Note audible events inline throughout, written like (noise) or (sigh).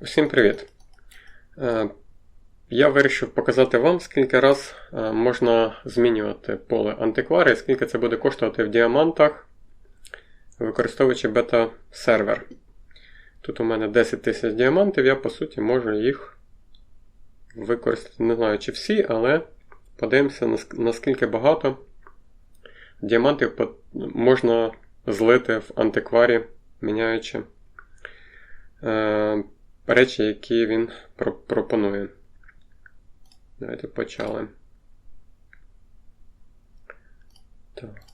Усім привіт! Е, Я вирішив показати вам, скільки раз е, можна змінювати поле антиквари і скільки це буде коштувати в діамантах, використовуючи бета-сервер. Тут у мене 10 тисяч діамантів, я по суті можу їх використати. Не знаю, чи всі, але подивимося, наскільки багато діамантів можна злити в антикварі, міняючи. Речі, які він про- пропонує. Давайте почали. Так.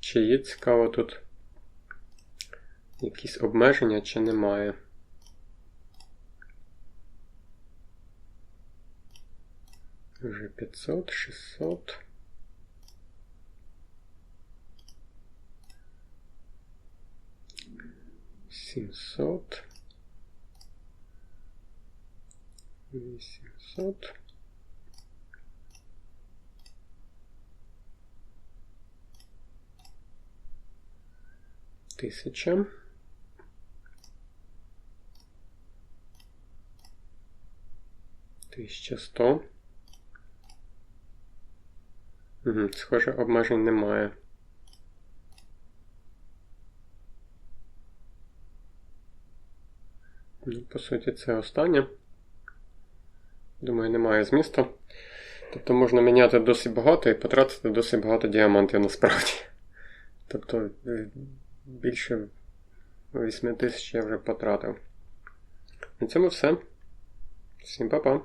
Чи є цікаво тут якісь обмеження, чи немає? Уже 500, 600. Семьсот. Восемьсот. Тысяча. Тисяча сто. Схоже, обмежень немає. Ну, по суті, це останнє. Думаю, немає змісту. Тобто можна міняти досить багато і потратити досить багато діамантів насправді. (laughs) Тобто е, більше 8 тисяч я вже потратив. На цьому все. Всім па-па.